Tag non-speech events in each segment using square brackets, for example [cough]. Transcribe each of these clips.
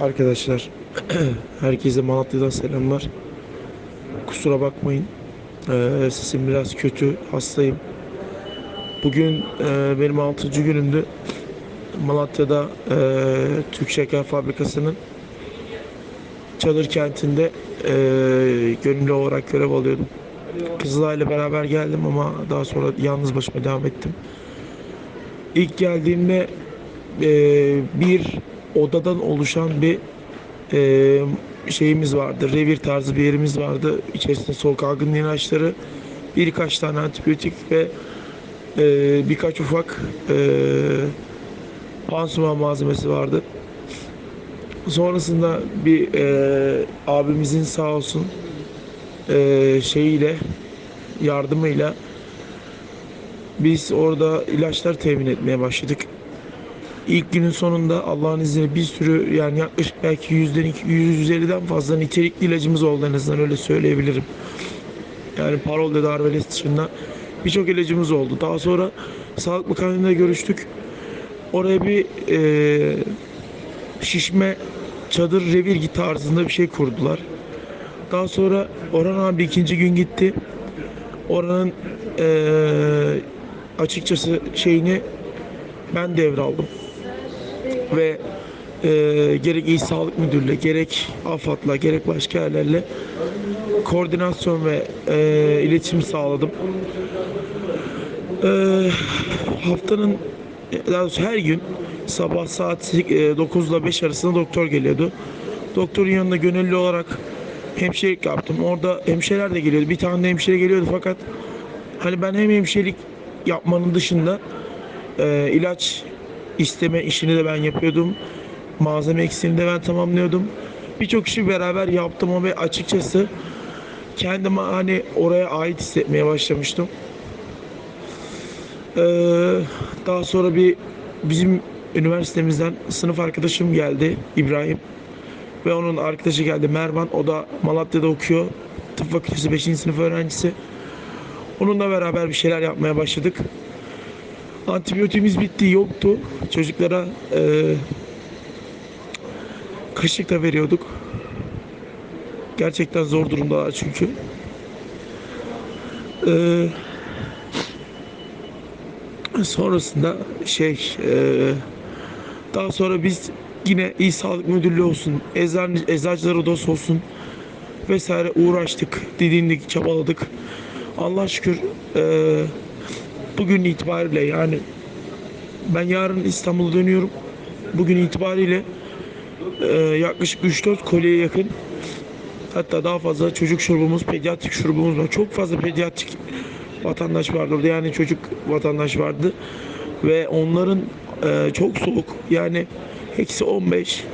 Arkadaşlar [clears throat] herkese Malatya'dan selamlar. Kusura bakmayın. Ee, sesim biraz kötü. Hastayım. Bugün e, benim 6. günümdü. Malatya'da e, Türk Şeker Fabrikası'nın çadır kentinde e, gönüllü olarak görev alıyordum. Kızılay'la beraber geldim ama daha sonra yalnız başıma devam ettim. İlk geldiğimde e, bir odadan oluşan bir e, şeyimiz vardı. Revir tarzı bir yerimiz vardı. İçerisinde soğuk algınlığı ilaçları, birkaç tane antibiyotik ve e, birkaç ufak e, pansuman malzemesi vardı. Sonrasında bir e, abimizin sağ olsun e, şeyiyle yardımıyla biz orada ilaçlar temin etmeye başladık. İlk günün sonunda Allah'ın izniyle bir sürü yani yaklaşık belki yüzden iki- 150'den fazla nitelikli ilacımız oldu en azından öyle söyleyebilirim. Yani parol dedi Arveles dışında birçok ilacımız oldu. Daha sonra Sağlık Bakanlığı'nda görüştük. Oraya bir e, şişme çadır revir tarzında bir şey kurdular. Daha sonra Orhan abi ikinci gün gitti. Oranın eee, açıkçası şeyini ben devraldım. Ve eee, gerek İl Sağlık Müdürlüğü, gerek AFAD'la, gerek başka yerlerle koordinasyon ve eee, iletişim sağladım. Eee, haftanın daha doğrusu her gün sabah saat 9 ile 5 arasında doktor geliyordu. Doktorun yanında gönüllü olarak hemşirelik yaptım. Orada hemşireler de geliyordu. Bir tane de hemşire geliyordu fakat hani ben hem hemşirelik yapmanın dışında e, ilaç isteme işini de ben yapıyordum. Malzeme eksiğini de ben tamamlıyordum. Birçok işi beraber yaptım ve açıkçası kendimi hani oraya ait hissetmeye başlamıştım. Ee, daha sonra bir bizim üniversitemizden sınıf arkadaşım geldi İbrahim ve onun arkadaşı geldi Mervan o da Malatya'da okuyor tıp fakültesi 5. sınıf öğrencisi onunla beraber bir şeyler yapmaya başladık antibiyotiğimiz bitti yoktu. Çocuklara e, kaşık da veriyorduk. Gerçekten zor durumdalar çünkü. Eee sonrasında şey e, daha sonra biz yine İl Sağlık Müdürlüğü olsun, eczane, eczacılar odası olsun vesaire uğraştık, didindik, çabaladık. Allah şükür e, bugün itibariyle yani ben yarın İstanbul'a dönüyorum. Bugün itibariyle e, yaklaşık 3-4 kolyeye yakın hatta daha fazla çocuk şurubumuz, pediatrik şurubumuz var. Çok fazla pediatrik vatandaş vardı orada yani çocuk vatandaş vardı ve onların e, çok soğuk yani eksi 15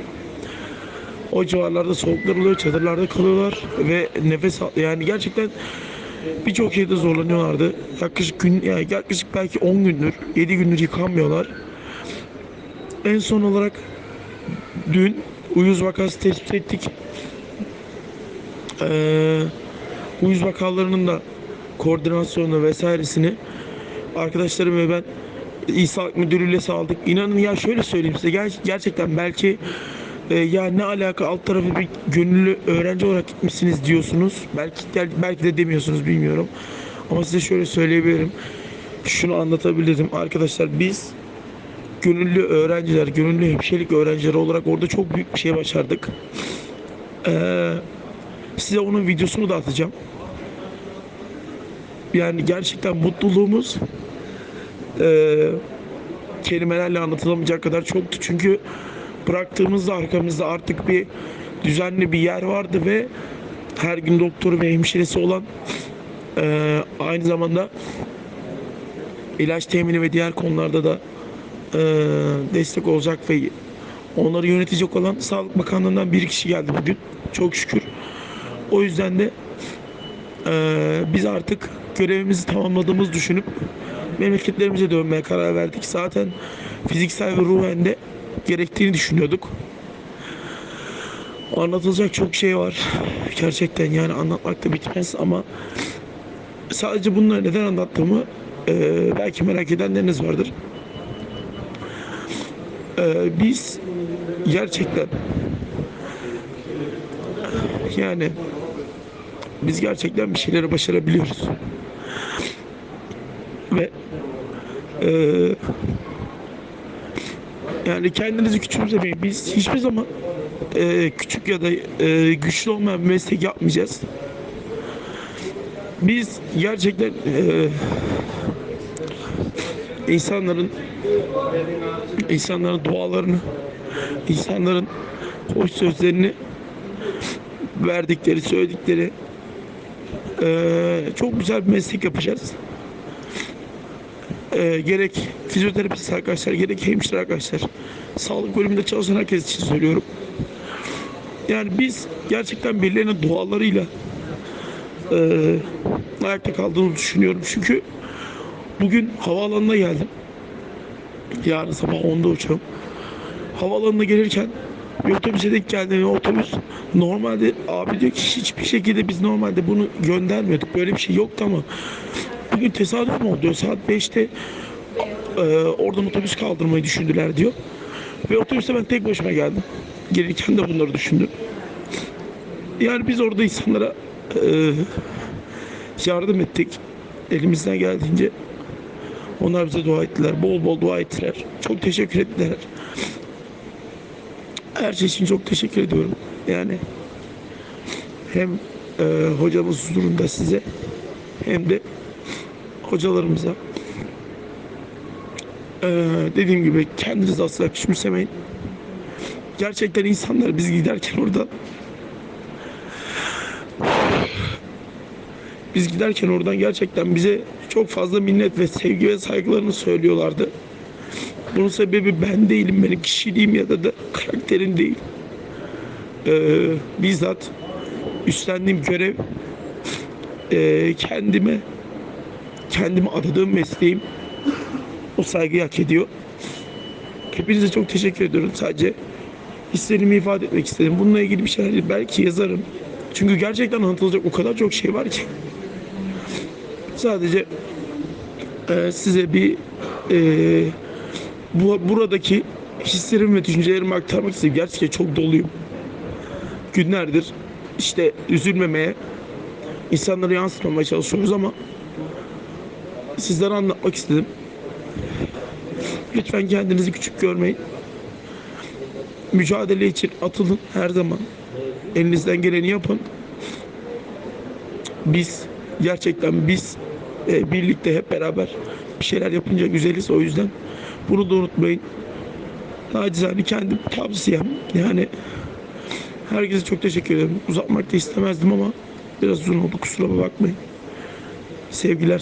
o civarlarda soğuklar oluyor çadırlarda kalıyorlar ve nefes al- yani gerçekten birçok şeyde zorlanıyorlardı. Yaklaşık gün yani yaklaşık belki 10 gündür 7 gündür yıkanmıyorlar. En son olarak dün uyuz vakası tespit ettik. Ee, uyuz vakalarının da koordinasyonu vesairesini arkadaşlarım ve ben İl Sağlık Müdürlüğü'yle sağladık. İnanın ya şöyle söyleyeyim size ger- gerçekten belki e, ya ne alaka alt tarafı bir gönüllü öğrenci olarak gitmişsiniz diyorsunuz. Belki belki de demiyorsunuz bilmiyorum. Ama size şöyle söyleyebilirim. Şunu anlatabilirim. Arkadaşlar biz gönüllü öğrenciler, gönüllü hemşirelik öğrencileri olarak orada çok büyük bir şey başardık. Ee, size onun videosunu da atacağım yani gerçekten mutluluğumuz eee, kelimelerle anlatılamayacak kadar çoktu. Çünkü bıraktığımızda arkamızda artık bir düzenli bir yer vardı ve her gün doktoru ve hemşiresi olan eee, aynı zamanda ilaç temini ve diğer konularda da eee, destek olacak ve onları yönetecek olan Sağlık Bakanlığı'ndan bir kişi geldi bugün. Çok şükür. O yüzden de ee, biz artık görevimizi tamamladığımızı düşünüp memleketlerimize dönmeye karar verdik. Zaten fiziksel ve ruhen de gerektiğini düşünüyorduk. Anlatılacak çok şey var. Gerçekten yani anlatmak da bitmez ama sadece bunları neden anlattığımı e, belki merak edenleriniz vardır. E, biz gerçekten Yani biz gerçekten bir şeyleri başarabiliyoruz. Ve eee yani kendinizi küçümsemeyin. Biz hiçbir zaman eee, küçük ya da eee, güçlü olmayan meslek yapmayacağız. Biz gerçekten eee, insanların insanların dualarını, insanların hoş sözlerini verdikleri, söyledikleri eee, çok güzel bir meslek yapacağız. Eee, gerek fizyoterapist arkadaşlar, gerek hemşire arkadaşlar, sağlık bölümünde çalışan herkes için söylüyorum. Yani biz gerçekten birilerinin dualarıyla eee ayakta kaldığını düşünüyorum. Çünkü bugün havaalanına geldim. Yarın sabah 10'da uçağım. Havaalanına gelirken bir otobüse denk geldim ve otobüs normalde abi diyor ki hiçbir şekilde biz normalde bunu göndermiyorduk. Böyle bir şey yoktu ama bugün tesadüf mü oldu. Saat 5'te e, oradan otobüs kaldırmayı düşündüler diyor. Ve otobüste ben tek başıma geldim. Gelirken de bunları düşündüm. Yani biz orada insanlara e, yardım ettik. Elimizden geldiğince onlar bize dua ettiler. Bol bol dua ettiler. Çok teşekkür ettiler. Her şey için çok teşekkür ediyorum. Yani hem e, hocamız huzurunda size hem de hocalarımıza E, dediğim gibi kendinizi asla küçümsemeyin. Gerçekten insanlar biz giderken orada biz giderken oradan gerçekten bize çok fazla minnet ve sevgi ve saygılarını söylüyorlardı. Bunun sebebi ben değilim, benim kişiliğim ya da da karakterim değil. Ee, bizzat üstlendiğim görev ee, kendime kendime adadığım mesleğim o saygıyı hak ediyor. Hepinize çok teşekkür ediyorum. Sadece hislerimi ifade etmek istedim. Bununla ilgili bir şeyler belki yazarım. Çünkü gerçekten anlatılacak o kadar çok şey var ki. Sadece e, size bir e, bu, buradaki hislerimi ve düşüncelerimi aktarmak istedim. Gerçekten çok doluyum. Günlerdir işte üzülmemeye, insanlara yansıtmamaya çalışıyoruz ama sizlere anlatmak istedim. Lütfen kendinizi küçük görmeyin. Mücadele için atılın her zaman. Elinizden geleni yapın. Biz gerçekten biz e, birlikte hep beraber bir şeyler yapınca güzeliz. O yüzden bunu da unutmayın. Nacizane kendi tavsiyem. Yani herkese çok teşekkür ederim. Uzatmak da istemezdim ama biraz uzun oldu. Kusura bakmayın. Sevgiler.